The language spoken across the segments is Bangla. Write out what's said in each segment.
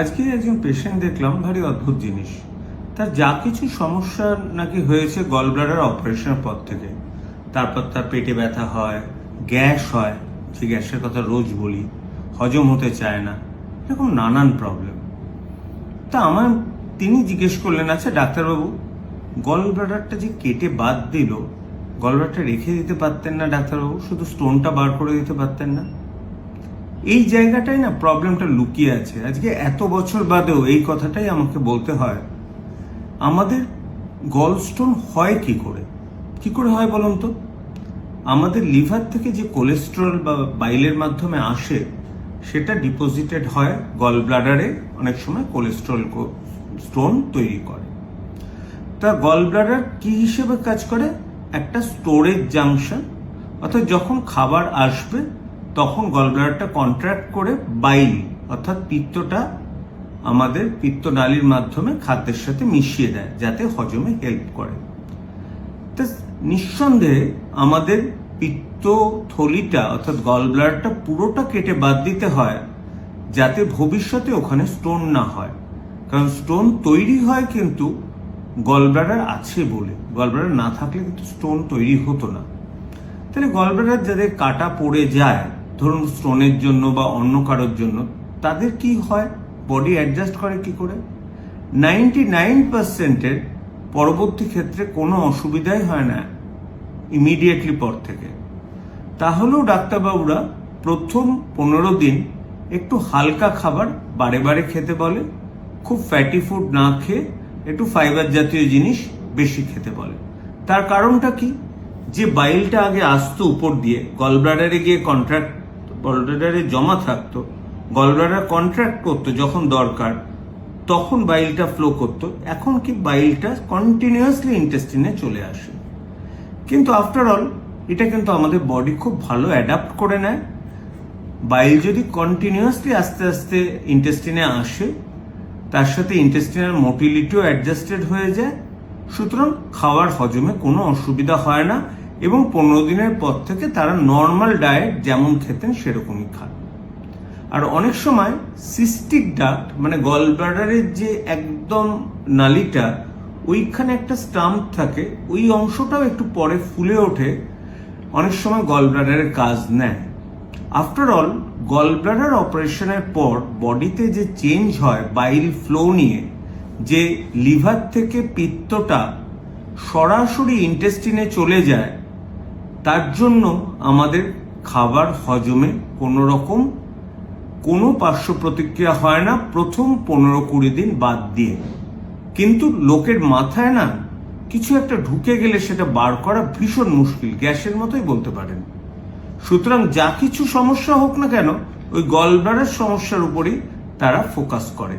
আজকে একজন পেশেন্ট দেখলাম, ভারী অদ্ভুত জিনিস। তার যা কিছু সমস্যা নাকি হয়েছে গলব্লাডার অপারেশনের পর থেকে। তারপর তার পেটে ব্যথা হয়, গ্যাস হয়, যে গ্যাসের কথা রোজ বলি, হজম হতে চায় না, এরকম নানান প্রবলেম তা আমার তিনি জিজ্ঞেস করলেন আচ্ছা ডাক্তারবাবু গল ব্লাডারটা যে কেটে বাদ দিল গল ব্লাডারটা রেখে দিতে পারতেন না ডাক্তারবাবু? শুধু স্টোনটা বার করে দিতে পারতেন না? এই জায়গাটাই না প্রবলেমটা লুকিয়ে আছে। আজকে এত বছর বাদেও এই কথাটাই আমাকে বলতে হয়। আমাদের গলস্টোন হয় কি করে? কি করে হয় বলুন তো? আমাদের লিভার থেকে যে কোলেস্টেরল বা বাইলের মাধ্যমে আসে, সেটা ডিপোজিটেড হয় গল ব্লাডারে অনেক সময় কোলেস্টেরল স্টোন তৈরি করে। তা গল ব্লাডার কি হিসেবে কাজ করে? একটা স্টোরেজ জাংশন অর্থাৎ যখন খাবার আসবে তখন গল ব্লাডারটা কন্ট্রাক্ট করে বাইল অর্থাৎ পিত্তটা আমাদের পিত্ত পিত্তনালীর মাধ্যমে খাদ্যের সাথে মিশিয়ে দেয়, যাতে হজমে হেল্প করে। তা নিঃসন্দেহে আমাদের পিত্ত থলিটা অর্থাৎ গল ব্লাডারটা পুরোটা কেটে বাদ দিতে হয়, যাতে ভবিষ্যতে ওখানে স্টোন না হয়। কারণ স্টোন তৈরি হয় কিন্তু গলব্লাডার আছে বলে। গলব্লাডার না থাকলে কিন্তু স্টোন তৈরি হতো না। তাহলে গলব্লাডার যাদের কাটা পড়ে যায় ধরুন স্টোনের জন্য বা অন্য কারোর জন্য, তাদের কি হয়? বডি অ্যাডজাস্ট করে কি করে? নাইনটি নাইন পার্সেন্টের পরবর্তী ক্ষেত্রে কোনো অসুবিধাই হয় না ইমিডিয়েটলি পর থেকে। তাহলেও ডাক্তারবাবুরা প্রথম পনেরো দিন একটু হালকা খাবার বারে বারে খেতে বলে, খুব ফ্যাটি ফুড না খেয়ে একটু ফাইবার জাতীয় জিনিস বেশি খেতে বলে। তার কারণটা কি? যে বাইলটা আগে আসতো উপর দিয়ে গলব্লাডারে গিয়ে কন্ট্রাক্ট গলব্লাডারে জমা থাকতো গলব্লাডার কন্ট্রাক্ট করতো যখন দরকার, তখন বাইলটা ফ্লো করতো, এখন কি বাইলটা কন্টিনিউয়াসলি ইন্টেস্টিনে চলে আসে। কিন্তু আফটার অল এটা কিন্তু আমাদের বডি খুব ভালো অ্যাডাপ্ট করে নেয়। বাইল যদি কন্টিনিউয়াসলি আস্তে আস্তে ইন্টেস্টিনে আসে, তার সাথে ইন্টেস্টিনাল মোটিলিটিও অ্যাডজাস্টেড হয়ে যায়। সুতরাং খাওয়ার হজমে কোনো অসুবিধা হয় না। এবং পনেরো দিনের পর থেকে তারা নর্মাল ডায়েট যেমন খেতেন সেরকমই খান। আর অনেক সময় সিস্টিক ডাক্ট মানে গল ব্লাডারের যে একদম নালিটা, ওইখানে একটা স্টাম্প থাকে, ওই অংশটাও একটু পরে ফুলে ওঠে, অনেক সময় গল ব্লাডারের কাজ নেয়। আফটার অল গল অপারেশনের পর বডিতে যে চেঞ্জ হয় বাইল ফ্লো নিয়ে, যে লিভার থেকে পিত্তটা সরাসরি ইন্টেস্টিনে চলে যায় তার জন্য আমাদের খাবার হজমে কোনো রকম কোনো পার্শ্ব প্রতিক্রিয়া হয় না। প্রথম পনেরো কুড়ি দিন বাদ দিয়ে। কিন্তু লোকের মাথায় না কিছু একটা ঢুকে গেলে সেটা বার করা ভীষণ মুশকিল, গ্যাসের মতোই বলতে পারেন। সুতরাং যা কিছু সমস্যা হোক না কেন, ওই গলব্লাডার সমস্যার উপরেই তারা ফোকাস করে।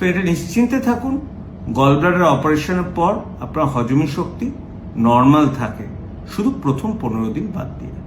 তো এটা নিশ্চিন্তে থাকুন, গলব্লাডার অপারেশনের পর আপনার হজমি শক্তি নর্মাল থাকে। শুধু প্রথম পনেরো দিন বাদ দিয়ে।